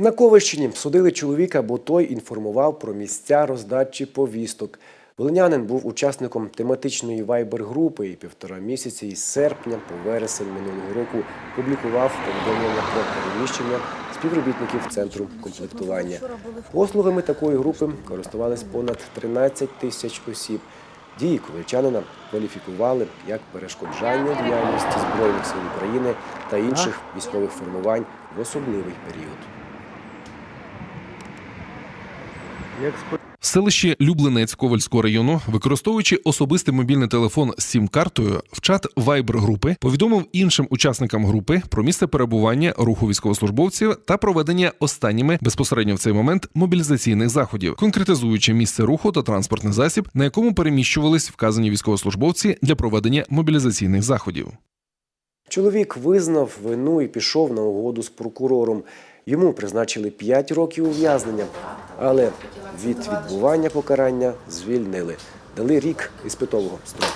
На Ковальщині судили чоловіка, бо той інформував про місця роздачі повісток. Волинянин був учасником тематичної вайбер-групи і півтора місяці із серпня по вересень минулого року публікував повідомлення про переміщення співробітників центру комплектування. Послугами такої групи користувались понад 13 тисяч осіб. Дії ковальчанина кваліфікували як перешкоджання діяльності Збройних сил України та інших військових формувань в особливий період. В селищі Люблинець Ковальського району, використовуючи особистий мобільний телефон з сім-картою, в чат Viber групи повідомив іншим учасникам групи про місце перебування руху військовослужбовців та проведення останніми безпосередньо в цей момент мобілізаційних заходів, конкретизуючи місце руху та транспортний засіб, на якому переміщувались вказані військовослужбовці для проведення мобілізаційних заходів. Чоловік визнав вину і пішов на угоду з прокурором. Йому призначили 5 років ув'язнення, але від відбування покарання звільнили. Дали рік іспитового строку.